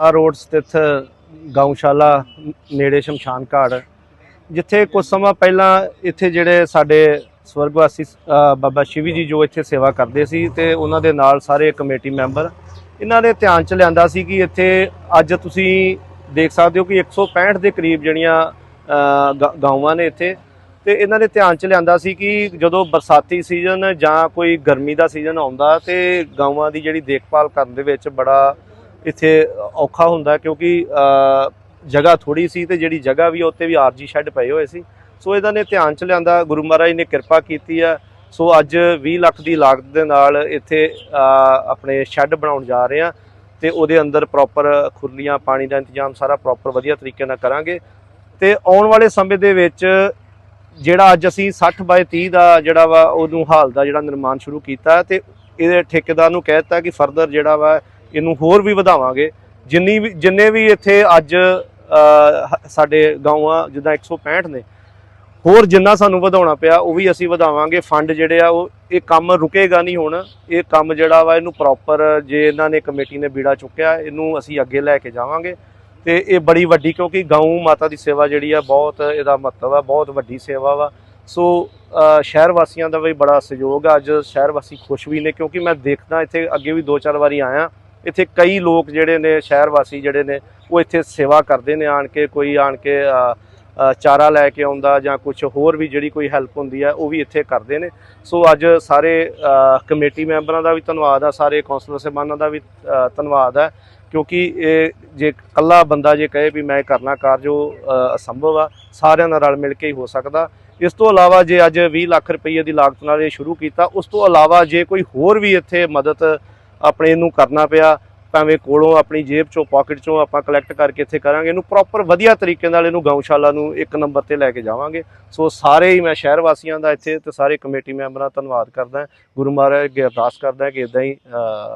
ਆ ਰੋਡ ਸਥਿਤ ਗਊਸ਼ਾਲਾ, ਨੇੜੇ ਸ਼ਮਸ਼ਾਨ ਘਾਟ, ਜਿੱਥੇ ਕੁਝ ਸਮਾਂ ਪਹਿਲਾਂ ਇੱਥੇ ਜਿਹੜੇ ਸਾਡੇ ਸਵਰਗਵਾਸੀ ਬਾਬਾ ਸ਼ਿਵੀ ਜੀ ਜੋ ਇੱਥੇ ਸੇਵਾ ਕਰਦੇ ਸੀ ਤੇ ਉਹਨਾਂ ਦੇ ਨਾਲ ਸਾਰੇ ਕਮੇਟੀ ਮੈਂਬਰ ਇਹਨਾਂ ਨੇ ਧਿਆਨ ਚ ਲਿਆਂਦਾ ਸੀ ਕਿ ਇੱਥੇ ਅੱਜ ਤੁਸੀਂ ਦੇਖ ਸਕਦੇ ਹੋ ਕਿ 165 ਦੇ ਕਰੀਬ ਜਿਹੜੀਆਂ ਗ- ਗਾਵਾਂ ਨੇ ਇੱਥੇ ਤੇ ਇਹਨਾਂ ਨੇ ਧਿਆਨ ਚ ਲਿਆਂਦਾ ਸੀ ਕਿ ਜਦੋਂ ਬਰਸਾਤੀ ਸੀਜ਼ਨ ਜਾਂ ਕੋਈ ਗਰਮੀ ਦਾ ਸੀਜ਼ਨ ਆਉਂਦਾ ਤੇ ਗਾਵਾਂ ਦੀ ਜਿਹੜੀ ਦੇਖਭਾਲ ਕਰਨ ਦੇ ਵਿੱਚ ਬੜਾ ਇੱਥੇ ਔਖਾ ਹੁੰਦਾ ਕਿਉਂਕਿ ਜਗ੍ਹਾ ਥੋੜੀ ਸੀ ਤੇ ਜਿਹੜੀ ਜਗ੍ਹਾ ਵੀ ਆ, ਉੱਤੇ ਵੀ ਆਰਜੀ ਸ਼ੈੱਡ ਪਏ ਹੋਏ ਸੀ। ਸੋ ਇਹਦਾ ਨੇ ਧਿਆਨ ਚ ਲਿਆਂਦਾ ਗੁਰੂ ਮਹਾਰਾਜ ਨੇ ਕਿਰਪਾ ਕੀਤੀ ਆ। ਸੋ ਅੱਜ 20 ਲੱਖ ਦੀ ਲਾਗਤ ਦੇ ਨਾਲ ਇੱਥੇ ਆਪਣੇ ਸ਼ੈੱਡ ਬਣਾਉਣ ਜਾ ਰਹੇ ਆ ਤੇ ਉਹਦੇ ਅੰਦਰ ਪ੍ਰੋਪਰ ਖੁਰਲੀਆਂ ਪਾਣੀ ਦਾ ਇੰਤਜ਼ਾਮ ਸਾਰਾ ਪ੍ਰੋਪਰ ਵਧੀਆ ਤਰੀਕੇ ਨਾਲ ਕਰਾਂਗੇ। ਤੇ ਆਉਣ ਵਾਲੇ ਸਮੇਂ ਦੇ ਵਿੱਚ ਜਿਹੜਾ ਅੱਜ ਅਸੀਂ 60 ਬਾਏ 30 ਦਾ ਜਿਹੜਾ ਵਾ ਉਹਨੂੰ ਹਾਲ ਦਾ ਜਿਹੜਾ ਨਿਰਮਾਣ ਸ਼ੁਰੂ ਕੀਤਾ ਤੇ ਇਹਦੇ ਠੇਕੇਦਾਰ ਨੂੰ ਕਹਿ ਦਿੱਤਾ ਕਿ ਫਰਦਰ ਜਿਹੜਾ ਵਾ ਇਹਨੂੰ ਹੋਰ ਵੀ ਵਧਾਵਾਂਗੇ। ਜਿੰਨੀ ਵੀ ਜਿੰਨੇ ਵੀ ਇੱਥੇ ਅੱਜ ਅ, ਹ- ਸਾਡੇ ਗਾਵਾਂ ਜਿੱਦਾਂ 165 ਨੇ ਹੋਰ ਜਿੰਨਾ ਸਾਨੂੰ ਵਧਾਉਣਾ ਪਿਆ ਉਹ ਵੀ ਅਸੀਂ ਵਧਾਵਾਂਗੇ। ਫੰਡ ਜਿਹੜੇ ਆ ਉਹ ਇਹ ਕੰਮ ਰੁਕੇਗਾ ਨਹੀਂ ਹੁਣ। ਇਹ ਕੰਮ ਜਿਹੜਾ ਵਾ ਇਹਨੂੰ ਪ੍ਰੋਪਰ ਜੇ ਇਹਨਾਂ ਨੇ ਕਮੇਟੀ ਨੇ ਬੀੜਾ ਚੁੱਕਿਆ ਇਹਨੂੰ ਅਸੀਂ ਅੱਗੇ ਲੈ ਕੇ ਜਾਵਾਂਗੇ। ਤੇ ਇਹ ਬੜੀ ਵੱਡੀ ਕਿਉਂਕਿ ਗਊ ਮਾਤਾ ਦੀ ਸੇਵਾ ਜਿਹੜੀ ਆ ਬਹੁਤ ਇਹਦਾ ਮਹੱਤਵ ਆ ਬਹੁਤ ਵੱਡੀ ਸੇਵਾ ਵਾ। ਸੋ ਸ਼ਹਿਰ ਵਾਸੀਆਂ ਦਾ ਵੀ ਬੜਾ ਸਹਿਯੋਗ ਆ। ਅੱਜ ਸ਼ਹਿਰ ਵਾਸੀ ਖੁਸ਼ ਵੀ ਨੇ ਕਿਉਂਕਿ ਮੈਂ ਦੇਖਦਾ ਇੱਥੇ ਅੱਗੇ ਵੀ ਦੋ ਚਾਰ ਵਾਰੀ ਆਇਆ। ਇੱਥੇ ਕਈ ਲੋਕ ਜਿਹੜੇ ਨੇ ਸ਼ਹਿਰ ਵਾਸੀ ਜਿਹੜੇ ਨੇ, ਉਹ ਇੱਥੇ ਸੇਵਾ ਕਰਦੇ ਨੇ, ਆਣ ਕੇ ਕੋਈ ਆਣ ਕੇ ਚਾਰਾ ਲੈ ਕੇ ਆਉਂਦਾ ਜਾਂ ਕੁਝ ਹੋਰ ਵੀ ਜਿਹੜੀ ਕੋਈ ਹੈਲਪ ਹੁੰਦੀ ਆ, ਉਹ ਵੀ ਇੱਥੇ ਕਰਦੇ ਨੇ। ਸੋ ਅੱਜ ਸਾਰੇ ਕਮੇਟੀ ਮੈਂਬਰਾਂ ਦਾ ਵੀ ਧੰਨਵਾਦ ਆ, ਸਾਰੇ ਕੌਂਸਲਰ ਸਾਹਿਬਾਨਾਂ ਦਾ ਵੀ ਧੰਨਵਾਦ ਹੈ ਕਿਉਂਕਿ ਇਹ ਜੇ ਕੱਲਾ ਬੰਦਾ ਜੇ ਕਹੇ ਵੀ ਮੈਂ ਕਰਨਾ ਕਾਰਜ, ਉਹ ਅਸੰਭਵ ਆ, ਸਾਰਿਆਂ ਨਾਲ ਰਲ ਮਿਲ ਕੇ ਹੀ ਹੋ ਸਕਦਾ। ਇਸ ਤੋਂ ਇਲਾਵਾ ਜੇ ਅੱਜ 20 ਲੱਖ ਰੁਪਏ ਦੀ ਲਾਗਤ ਨਾਲ ਇਹ ਸ਼ੁਰੂ ਕੀਤਾ, ਉਸ ਤੋਂ ਇਲਾਵਾ ਜੇ ਕੋਈ ਹੋਰ ਵੀ ਇੱਥੇ ਮਦਦ ਆਪਣੇ ਨੂੰ ਕਰਨਾ ਪਿਆ, ਭਾਵੇਂ ਕੋਲੋਂ ਆਪਣੀ ਜੇਬ ਚੋਂ ਪਾਕਟ ਚੋਂ ਆਪਾਂ ਕਲੈਕਟ ਕਰਕੇ ਇੱਥੇ ਕਰਾਂਗੇ, ਇਹਨੂੰ ਪ੍ਰੋਪਰ ਵਧੀਆ ਤਰੀਕੇ ਨਾਲ ਇਹਨੂੰ ਗਊਸ਼ਾਲਾ ਨੂੰ ਇੱਕ ਨੰਬਰ ਤੇ ਲੈ ਕੇ ਜਾਵਾਂਗੇ। ਸੋ ਸਾਰੇ ਹੀ ਮੈਂ ਸ਼ਹਿਰ ਵਾਸੀਆਂ ਦਾ ਇੱਥੇ ਤੇ ਸਾਰੇ ਕਮੇਟੀ ਮੈਂਬਰਾਂ ਦਾ ਧੰਨਵਾਦ ਕਰਦਾ, ਗੁਰੂ ਮਹਾਰਾਜ ਅੱਗੇ ਅਰਦਾਸ ਕਰਦਾ ਕਿ ਇਦਾਂ ਹੀ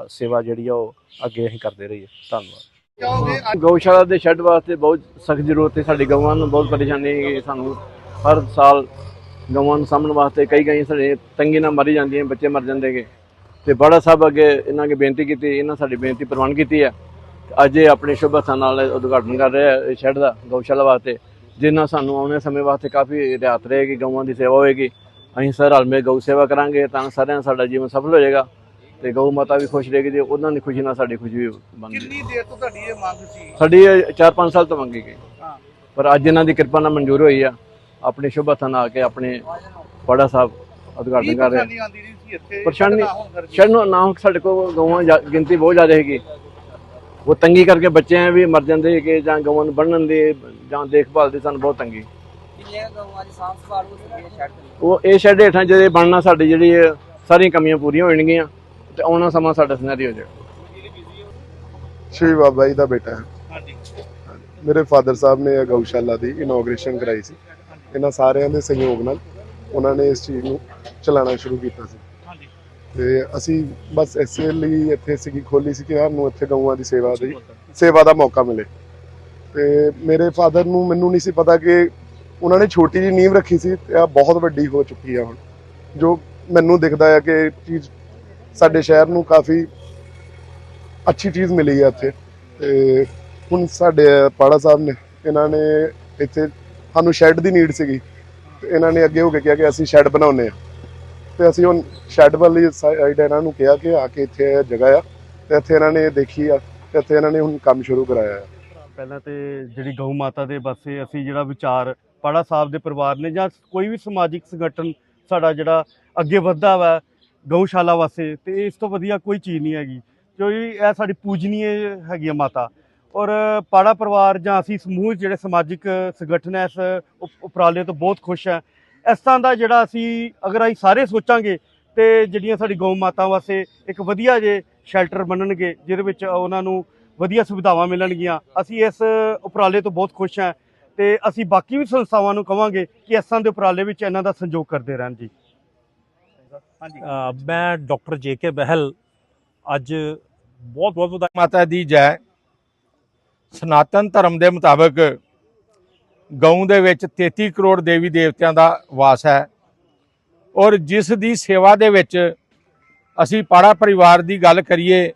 ਸੇਵਾ ਜਿਹੜੀ ਆ ਉਹ ਅੱਗੇ ਅਸੀਂ ਕਰਦੇ ਰਹੀਏ। ਧੰਨਵਾਦ। ਗਊਸ਼ਾਲਾ ਦੇ ਸ਼ੈੱਡ ਵਾਸਤੇ ਬਹੁਤ ਸਖਤ ਜ਼ਰੂਰਤ ਹੈ, ਸਾਡੀ ਗਊਆਂ ਨੂੰ ਬਹੁਤ ਪਰੇਸ਼ਾਨੀ ਹੈ ਸਾਨੂੰ। ਹਰ ਸਾਲ ਗਊਆਂ ਨੂੰ ਸਾਂਭਣ ਵਾਸਤੇ ਕਈ ਕਈ ਸਾਡੇ ਤੰਗੀ ਨਾਲ ਮਰੀ ਜਾਂਦੀਆਂ, ਬੱਚੇ ਮਰ ਜਾਂਦੇ ਹੈਗੇ ਤੇ ਬੜਾ ਸਾਹਿਬ ਅੱਗੇ ਇਹਨਾਂ ਕੇ ਬੇਨਤੀ ਕੀਤੀ ਇਹਨਾਂ ਸਾਡੀ ਬੇਨਤੀ ਪ੍ਰਵਾਨ ਕੀਤੀ ਹੈ। ਅੱਜ ਇਹ ਆਪਣੇ ਸ਼ੁਭ ਹੱਥਾਂ ਨਾਲ ਉਦਘਾਟਨ ਕਰ ਰਿਹਾ ਹੈ ਸ਼ੈੱਡ ਦਾ ਗਊਸ਼ਾਲਾ ਵਾਸਤੇ ਜਿੰਨਾ ਸਾਨੂੰ ਆਉਣੇ ਸਮੇਂ ਵਾਸਤੇ ਕਾਫੀ ਰਿਆਤ ਰਹੇਗੀ ਗਊਆਂ ਦੀ ਸੇਵਾ ਹੋਏਗੀ। ਅਸੀਂ ਸਰ ਹਲਮੇ ਗਊ ਸੇਵਾ ਕਰਾਂਗੇ ਤਾਂ ਸਾਰਿਆਂ ਸਾਡਾ ਜੀਵਨ ਸਫਲ ਹੋ ਜਾਏਗਾ ਤੇ ਗਊ ਮਾਤਾ ਵੀ ਖੁਸ਼ ਰਹੇਗੀ ਤੇ ਉਹਨਾਂ ਦੀ ਖੁਸ਼ੀ ਨਾਲ ਸਾਡੀ ਖੁਸ਼ੀ ਵੀ ਬਣਦੀ ਕਿੰਨੀ ਦੇਰ ਤੋਂ ਤੁਹਾਡੀ ਇਹ ਮੰਗ ਸੀ? ਸਾਡੀ 4-5 ਸਾਲ ਤੋਂ ਮੰਗੀ ਗਈ। ਹਾਂ। ਪਰ ਅੱਜ ਇਹਨਾਂ ਦੀ ਕਿਰਪਾ ਨਾਲ ਮਨਜ਼ੂਰ ਹੋਈ ਆ। ਆਪਣੇ ਸ਼ੁਭ ਹੱਥਾਂ ਨਾਲ ਆ ਕੇ ਆਪਣੇ ਬੜਾ ਸਾਹਿਬ ਉਦਘਾਟਨ ਕਰ ਰਹੇ। ਪਰੇਸ਼ਾਨੀ ਨਾ ਸਾਡੇ ਕੋਲ ਗਊਆਂ ਗਿਣਤੀ ਬਹੁਤ ਜ਼ਿਆਦਾ ਹੈਗੀ। ਉਹ ਤੰਗੀ ਕਰਕੇ ਬੱਚੇ ਵੀ ਮਰ ਜਾਂਦੇ ਕਿ ਜਾਂ ਗਊਆਂ ਨੂੰ ਬੰਨਣ ਦੀ ਜਾਂ ਦੇਖਭਾਲ ਦੀ ਸਾਨੂੰ ਬਹੁਤ ਤੰਗੀ? ਉਹ ਇਹ ਸ਼ੈੱਡ ਹੇਠਾਂ ਜਿਹੜੇ ਬਣਨਾ ਸਾਡੀ ਜਿਹੜੀ ਸਾਰੀਆਂ ਕਮੀਆਂ ਪੂਰੀਆਂ ਹੋ ਜਾਣਗੀਆਂ ਤੇ ਆਉਣਾ ਸਮਾਂ ਸਾਡਾ ਸਿਨੈਰੀਓ ਹੋ ਜਾਏਗਾ ਸ਼੍ਰੀ ਬਾਬਾ ਜੀ ਦਾ ਬੇਟਾ ਹੈ। ਹਾਂਜੀ। ਮੇਰੇ ਫਾਦਰ ਸਾਹਿਬ ਨੇ ਇਹ ਗਊਸ਼ਾਲਾ ਦੀ ਇਨੋਗ੍ਰੇਸ਼ਨ ਕਰਾਈ ਸੀ। ਇਹਨਾਂ ਸਾਰਿਆਂ ਦੇ ਸਹਿਯੋਗ ਨਾਲ ਉਹਨਾਂ ਨੇ ਇਸ ਚੀਜ਼ ਨੂੰ ਚਲਾਉਣਾ ਸ਼ੁਰੂ ਕੀਤਾ ਸੀ। ਤੇ ਅਸੀਂ ਬਸ ਇਸੇ ਲਈ ਇੱਥੇ ਸੀਗੀ ਖੋਲੀ ਸੀ ਕਿ ਸਾਨੂੰ ਇੱਥੇ ਗਊਆਂ ਦੀ ਸੇਵਾ ਦੀ ਸੇਵਾ ਦਾ ਮੌਕਾ ਮਿਲੇ। ਤੇ ਮੇਰੇ ਫਾਦਰ ਨੂੰ ਮੈਨੂੰ ਨਹੀਂ ਸੀ ਪਤਾ ਕਿ ਉਹਨਾਂ ਨੇ ਛੋਟੀ ਜਿਹੀ ਨੀਂਵ ਰੱਖੀ ਸੀ ਤੇ ਆ ਬਹੁਤ ਵੱਡੀ ਹੋ ਚੁੱਕੀ ਆ ਹੁਣ। ਜੋ ਮੈਨੂੰ ਦਿਖਦਾ ਹੈ ਕਿ ਚੀਜ਼ ਸਾਡੇ ਸ਼ਹਿਰ ਨੂੰ ਕਾਫੀ ਅੱਛੀ ਚੀਜ਼ ਮਿਲੀ ਹੈ ਇੱਥੇ। ਤੇ ਹੁਣ ਸਾਡੇ ਪਾੜਾ ਸਾਹਿਬ ਨੇ ਇਹਨਾਂ ਨੇ ਇੱਥੇ ਸਾਨੂੰ ਸ਼ੈੱਡ ਦੀ ਨੀਡ ਸੀਗੀ। ਇਹਨਾਂ ਨੇ ਅੱਗੇ ਹੋ ਕੇ ਕਿਹਾ ਕਿ ਅਸੀਂ ਸ਼ੈੱਡ ਬਣਾਉਨੇ ਆ। ਤੇ ਅਸੀਂ ਹੁਣ ਸ਼ੈੱਡ ਵਾਲੀ ਸਾਈਡ ਇਹਨਾਂ ਨੂੰ ਕਿਹਾ ਕਿ ਆ ਕੇ ਇੱਥੇ ਇਹ ਜਗ੍ਹਾ ਆ ਤੇ ਇੱਥੇ ਇਹਨਾਂ ਨੇ ਦੇਖੀ ਆ ਤੇ ਇੱਥੇ ਇਹਨਾਂ ਨੇ ਹੁਣ ਕੰਮ ਸ਼ੁਰੂ ਕਰਾਇਆ ਆ। ਪਹਿਲਾਂ ਤੇ ਜਿਹੜੀ ਗਊ ਮਾਤਾ ਦੇ ਪਾਸੇ ਅਸੀਂ ਜਿਹੜਾ ਵਿਚਾਰ ਪਾੜਾ ਸਾਹਿਬ ਦੇ ਪਰਿਵਾਰ ਨੇ ਜਾਂ ਕੋਈ ਵੀ ਸਮਾਜਿਕ ਸੰਗਠਨ ਸਾਡਾ ਜਿਹੜਾ ਅੱਗੇ ਵੱਧਦਾ ਵਾ ਗਊਸ਼ਾਲਾ ਵਾਸਤੇ, ਤੇ ਇਸ ਤੋਂ ਵਧੀਆ ਕੋਈ ਚੀਜ਼ ਨਹੀਂ ਹੈਗੀ। ਕਿਉਂਕਿ ਇਹ ਸਾਡੀ ਪੂਜਨੀਏ ਹੈਗੀ ਆ ਮਾਤਾ। ਔਰ ਪਾੜਾ ਪਰਿਵਾਰ ਜਾਂ ਅਸੀਂ ਸਮੂਹ ਜਿਹੜੇ ਸਮਾਜਿਕ ਸੰਗਠਨ ਹੈ ਇਸ ਉਪ- ਉਪਰਾਲੇ ਤੋਂ ਬਹੁਤ ਖੁਸ਼ ਹੈ। ਇਸ ਤਰ੍ਹਾਂ ਦਾ ਜਿਹੜਾ ਅਸੀਂ ਅਗਰ ਅਸੀਂ ਸਾਰੇ ਸੋਚਾਂਗੇ ਤੇ ਜਿਹੜੀਆਂ ਸਾਡੀ ਗਊ ਮਾਤਾ ਵਾਸਤੇ ਇੱਕ ਵਧੀਆ ਜੇ ਸ਼ੈਲਟਰ ਬਣਨਗੇ ਜਿਹਦੇ ਵਿੱਚ ਉਹਨਾਂ ਨੂੰ ਵਧੀਆ ਸੁਵਿਧਾਵਾਂ ਮਿਲਣਗੀਆਂ ਅਸੀਂ ਇਸ ਉਪਰਾਲੇ ਤੋਂ ਬਹੁਤ ਖੁਸ਼ ਹਾਂ ਤੇ ਅਸੀਂ ਬਾਕੀ ਵੀ ਸੰਸਥਾਵਾਂ ਨੂੰ ਕਵਾਂਗੇ ਕਿ ਇਸ ਤਰ੍ਹਾਂ ਦੇ ਉਪਰਾਲੇ ਵਿੱਚ ਇਹਨਾਂ ਦਾ ਸੰਯੋਗ ਕਰਦੇ ਰਹਿਣ ਜੀ। ਮੈਂ ਡਾਕਟਰ ਜੇ ਕੇ ਬਹਿਲ ਅੱਜ ਬਹੁਤ ਬਹੁਤ ਵਧਾਈ ਮਾਤਾ ਦੀ ਜੈ। ਸਨਾਤਨ ਧਰਮ ਦੇ ਮੁਤਾਬਕ ਗਊ ਦੇ ਵਿੱਚ 33 ਕਰੋੜ ਦੇਵੀ ਦੇਵਤਿਆਂ ਦਾ ਵਾਸ ਹੈ। ਔਰ ਜਿਸ ਦੀ ਸੇਵਾ ਦੇ ਵਿੱਚ ਅਸੀਂ ਪਾੜਾ ਪਰਿਵਾਰ ਦੀ ਗੱਲ ਕਰੀਏ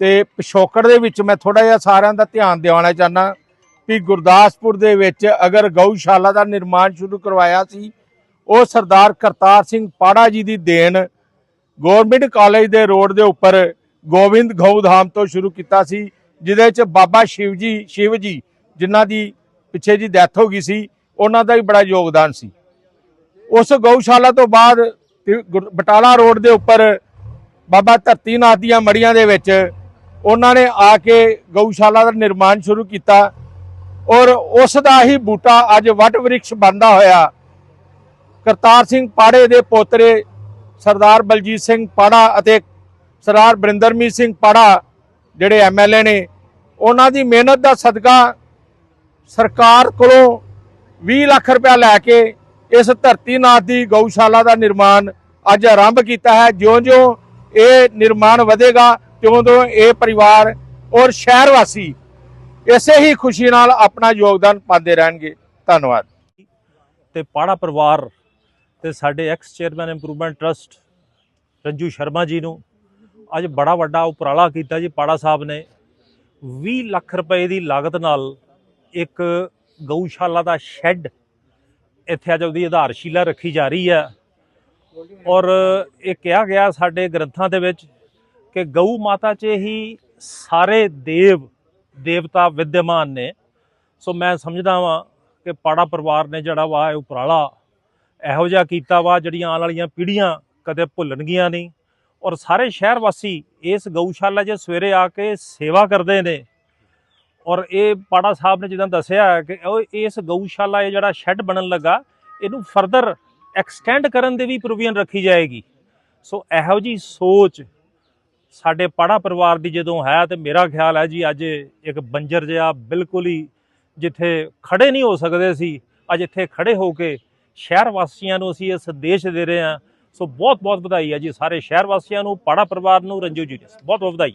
ਤੇ ਪਿਛੋਕੜ ਦੇ ਵਿੱਚ ਮੈਂ ਥੋੜਾ ਜਿਹਾ ਸਾਰਿਆਂ ਦਾ ਧਿਆਨ ਦਿਵਾਉਣਾ ਚਾਹਨਾ ਕਿ ਗੁਰਦਾਸਪੁਰ ਦੇ ਵਿੱਚ ਅਗਰ ਗਊਸ਼ਾਲਾ ਦਾ ਨਿਰਮਾਣ ਸ਼ੁਰੂ ਕਰਵਾਇਆ ਸੀ, ਉਹ ਸਰਦਾਰ ਕਰਤਾਰ ਸਿੰਘ ਪਾੜਾ ਜੀ ਦੀ ਦੇਣ ਗਵਰਨਮੈਂਟ ਕਾਲਜ ਦੇ ਰੋਡ ਦੇ ਉੱਪਰ ਗੋਬਿੰਦ ਗਊਧਾਮ ਤੋਂ ਸ਼ੁਰੂ ਕੀਤਾ ਸੀ, ਜਿਹਦੇ ਚ ਬਾਬਾ ਸ਼ਿਵ ਜੀ ਸ਼ਿਵ ਜੀ, ਜਿਨ੍ਹਾਂ ਦੀ ਪਿੱਛੇ ਜੀ ਡੈਥ ਹੋ ਗਈ ਸੀ, ਉਹਨਾਂ ਦਾ ਵੀ ਬੜਾ ਯੋਗਦਾਨ ਸੀ। ਉਸ ਗਊਸ਼ਾਲਾ ਤੋਂ ਬਾਅਦ ਗੁਰ- ਬਟਾਲਾ ਰੋਡ ਦੇ ਉੱਪਰ ਬਾਬਾ ਧਰਤੀ ਨਾਥ ਦੀਆਂ ਮੜੀਆਂ ਦੇ ਵਿੱਚ ਉਹਨਾਂ ਨੇ ਆ ਕੇ ਗਊਸ਼ਾਲਾ ਦਾ ਨਿਰਮਾਣ ਸ਼ੁਰੂ ਕੀਤਾ ਔਰ ਉਸ ਦਾ ਹੀ ਬੂਟਾ ਅੱਜ ਵਟ ਵ੍ਰਿਕਸ਼ ਬਣਦਾ ਹੋਇਆ। ਕਰਤਾਰ ਸਿੰਘ ਪਾੜੇ ਦੇ ਪੋਤਰੇ ਸਰਦਾਰ ਬਲਜੀਤ ਸਿੰਘ ਪਾੜਾ ਅਤੇ ਸਰਦਾਰ ਬਰਿੰਦਰਮੀਤ ਸਿੰਘ ਪਾੜਾ, ਜਿਹੜੇ ਐਮਐਲਏ ਨੇ, ਉਹਨਾਂ ਦੀ ਮਿਹਨਤ ਦਾ ਸਦਕਾ ਸਰਕਾਰ ਕੋਲੋਂ 20 ਲੱਖ ਰੁਪਇਆ ਲੈ ਕੇ ਇਸ ਧਰਤੀ ਨਾਥ ਦੀ ਗਊਸ਼ਾਲਾ ਦਾ ਨਿਰਮਾਣ ਅੱਜ ਆਰੰਭ ਕੀਤਾ ਹੈ। ਜਿਉਂ-ਜਿਉਂ ਇਹ ਨਿਰਮਾਣ ਵਧੇਗਾ, ਤਿਉਂ-ਤਿਉਂ ਇਹ ਪਰਿਵਾਰ ਔਰ ਸ਼ਹਿਰ ਵਾਸੀ ਇਸੇ ਹੀ ਖੁਸ਼ੀ ਨਾਲ ਆਪਣਾ ਯੋਗਦਾਨ ਪਾਉਂਦੇ ਰਹਿਣਗੇ। ਧੰਨਵਾਦ। ਤੇ ਪਾੜਾ ਪਰਿਵਾਰ ਤੇ ਸਾਡੇ ex chairman improvement trust Ranju Sharma ji ਨੂੰ ਅੱਜ ਬੜਾ ਵੱਡਾ ਉਪਰਾਲਾ ਕੀਤਾ ਜੀ। ਪਾੜਾ ਸਾਹਿਬ ਨੇ 20 ਲੱਖ ਰੁਪਏ ਦੀ ਲਾਗਤ ਨਾਲ ਇੱਕ ਗਊਸ਼ਾਲਾ ਦਾ ਸ਼ੈੱਡ ਇੱਥੇ ਅੱਜ ਉਹਦੀ ਆਧਾਰਸ਼ਿਲਾ ਰੱਖੀ ਜਾ ਰਹੀ ਹੈ। ਔਰ ਇਹ ਕਿਹਾ ਗਿਆ ਸਾਡੇ ਗ੍ਰੰਥਾਂ ਦੇ ਵਿੱਚ ਕਿ ਗਊ ਮਾਤਾ 'ਚ ਹੀ ਸਾਰੇ ਦੇਵ, ਦੇਵਤਾ ਵਿਦਿਆਮਾਨ ਨੇ। ਸੋ ਮੈਂ ਸਮਝਦਾ ਵਾਂ ਕਿ ਪਾੜਾ ਪਰਿਵਾਰ ਨੇ ਜਿਹੜਾ ਵਾ ਇਹ ਉਪਰਾਲਾ ਇਹੋ ਜਿਹਾ ਕੀਤਾ ਵਾ ਜਿਹੜੀਆਂ ਆਉਣ ਵਾਲੀਆਂ ਪੀੜ੍ਹੀਆਂ ਕਦੇ ਭੁੱਲਣਗੀਆਂ ਨਹੀਂ। ਔਰ ਸਾਰੇ ਸ਼ਹਿਰ ਵਾਸੀ ਇਸ ਗਊਸ਼ਾਲਾ 'ਚ ਸਵੇਰੇ ਆ ਕੇ ਸੇਵਾ ਕਰਦੇ ਨੇ। ਔਰ ਇਹ ਪਾੜਾ ਸਾਹਿਬ ਨੇ ਜਿੱਦਾਂ ਦੱਸਿਆ ਕਿ ਉਹ ਇਸ ਗਊਸ਼ਾਲਾ ਇਹ ਜਿਹੜਾ ਸ਼ੈੱਡ ਬਣਨ ਲੱਗਾ, ਇਹਨੂੰ ਫਰਦਰ ਐਕਸਟੈਂਡ ਕਰਨ ਦੇ ਵੀ ਪ੍ਰੋਵੀਜ਼ਨ ਰੱਖੀ ਜਾਏਗੀ। ਸੋ ਇਹੋ ਜੀ ਸੋਚ ਸਾਡੇ ਪਾੜਾ ਪਰਿਵਾਰ ਦੀ ਜਦੋਂ ਹੈ ਤੇ ਮੇਰਾ ਖਿਆਲ ਹੈ ਜੀ ਅੱਜ ਇੱਕ ਬੰਜਰ ਜਿਹਾ ਬਿਲਕੁਲ ਹੀ ਜਿੱਥੇ ਖੜੇ ਨਹੀਂ ਹੋ ਸਕਦੇ ਸੀ, ਅੱਜ ਇੱਥੇ ਖੜੇ ਹੋ ਕੇ ਸ਼ਹਿਰ ਵਾਸੀਆਂ ਨੂੰ ਅਸੀਂ ਇਹ ਸੰਦੇਸ਼ ਦੇ ਰਹੇ ਹਾਂ। ਸੋ ਬਹੁਤ ਬਹੁਤ ਵਧਾਈ ਹੈ ਜੀ ਸਾਰੇ ਸ਼ਹਿਰ ਵਾਸੀਆਂ ਨੂੰ, ਪਾੜਾ ਪਰਿਵਾਰ ਨੂੰ, ਰੰਜੂ ਜੀ ਬਹੁਤ ਬਹੁਤ ਵਧਾਈ।